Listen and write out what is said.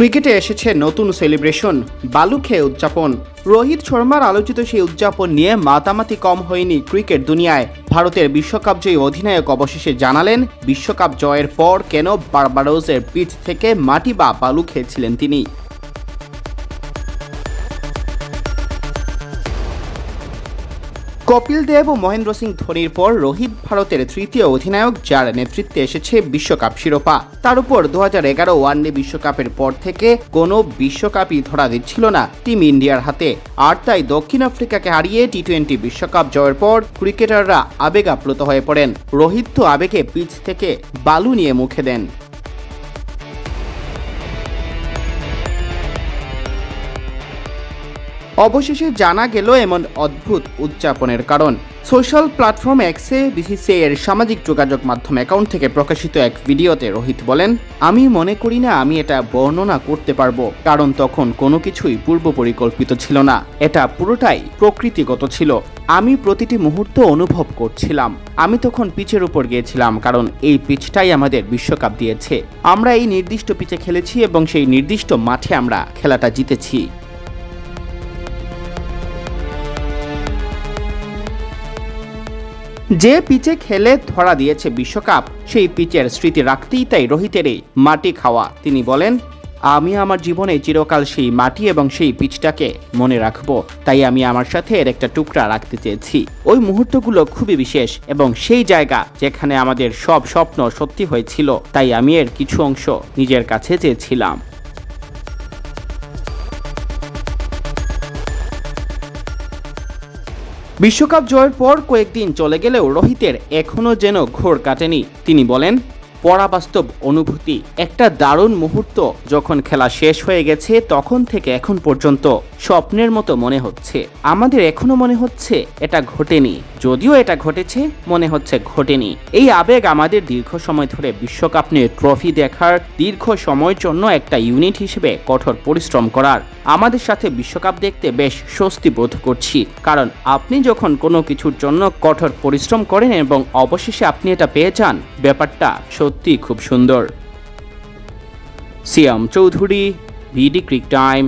ক্রিকেটে এসেছে নতুন সেলিব্রেশন, বালু খেয়ে উদযাপন। রোহিত শর্মার আলোচিত সেই উদযাপন নিয়ে মাতামাতি কম হয়নি ক্রিকেট দুনিয়ায়। ভারতের বিশ্বকাপ জয়ী অধিনায়ক অবশেষে জানালেন, বিশ্বকাপ জয়ের পর কেন বারবারোজের পিচ থেকে মাটি বা বালু খেয়েছিলেন তিনি। কপিল দেব ও মহেন্দ্র সিং ধোনির পর রোহিত ভারতের তৃতীয় অধিনায়ক, যার নেতৃত্বে এসেছে বিশ্বকাপ শিরোপা। তার উপর দু হাজার এগারো ওয়ানডে বিশ্বকাপের পর থেকে কোনো বিশ্বকাপই ধরা দিচ্ছিল না টিম ইন্ডিয়ার হাতে। আর তাই দক্ষিণ আফ্রিকাকে হারিয়ে টি টোয়েন্টি বিশ্বকাপ জয়ের পর ক্রিকেটাররা আবেগ আপ্লুত হয়ে পড়েন। রোহিত তো আবেগে পিচ থেকে বালু নিয়ে মুখে দেন। অবশেষে জানা গেল এমন অদ্ভুত উদযাপনের কারণ। সোশ্যাল প্ল্যাটফর্ম এক্সে বিসিসিআই এর সামাজিক যোগাযোগ মাধ্যম অ্যাকাউন্ট থেকে প্রকাশিত এক ভিডিওতে রোহিত বলেন, আমি মনে করি না আমি এটা বর্ণনা করতে পারব, কারণ তখন কোনো কিছুই পূর্ব পরিকল্পিত ছিল না। এটা পুরোটাই প্রকৃতিগত ছিল। আমি প্রতিটি মুহূর্ত অনুভব করছিলাম। আমি তখন পিচের উপর গিয়েছিলাম, কারণ এই পিচটাই আমাদের বিশ্বকাপ দিয়েছে। আমরা এই নির্দিষ্ট পিচে খেলেছি এবং সেই নির্দিষ্ট মাঠে আমরা খেলাটা জিতেছি। যে পিচে খেলে ধরা দিয়েছে বিশ্বকাপ, সেই পিচের স্মৃতি রাখতেই তাই রোহিতের এই মাটি খাওয়া। তিনি বলেন, আমি আমার জীবনে চিরকাল সেই মাটি এবং সেই পিচটাকে মনে রাখব। তাই আমি আমার সাথে এর একটা টুকরা রাখতে চেয়েছি। ওই মুহূর্তগুলো খুবই বিশেষ এবং সেই জায়গা যেখানে আমাদের সব স্বপ্ন সত্যি হয়েছিল, তাই আমি এর কিছু অংশ নিজের কাছে চেয়েছিলাম। বিশ্বকাপ জয়ের পর কয়েকদিন চলে গেলেও রোহিতের এখনও যেন ঘোর কাটেনি। তিনি বলেন পরাবাস্তব অনুভূতি। একটা দারুণ মুহূর্ত যখন খেলা শেষ হয়ে গেছে তখন থেকে এখন পর্যন্ত স্বপ্নের মতো মনে হচ্ছে। আমাদের এখনও মনে হচ্ছে এটা ঘটেনি। যদিও এটা ঘটেছে, মনে হচ্ছে ঘটেনি। এই আবেগ আমাদের দীর্ঘ সময় ধরে বিশ্বকাপ নিয়ে ট্রফি দেখার, দীর্ঘ সময়ের জন্য একটা ইউনিট হিসেবে কঠোর পরিশ্রম করার। আমাদের সাথে বিশ্বকাপ দেখতে বেশ স্বস্তি বোধ করছি। কারণ আপনি যখন কোনো কিছুর জন্য কঠোর পরিশ্রম করেন এবং অবশেষে আপনি এটা পেয়ে যান, ব্যাপারটা সত্যি খুব সুন্দর। সিয়াম চৌধুরী ভিডি ক্রিক টাইম।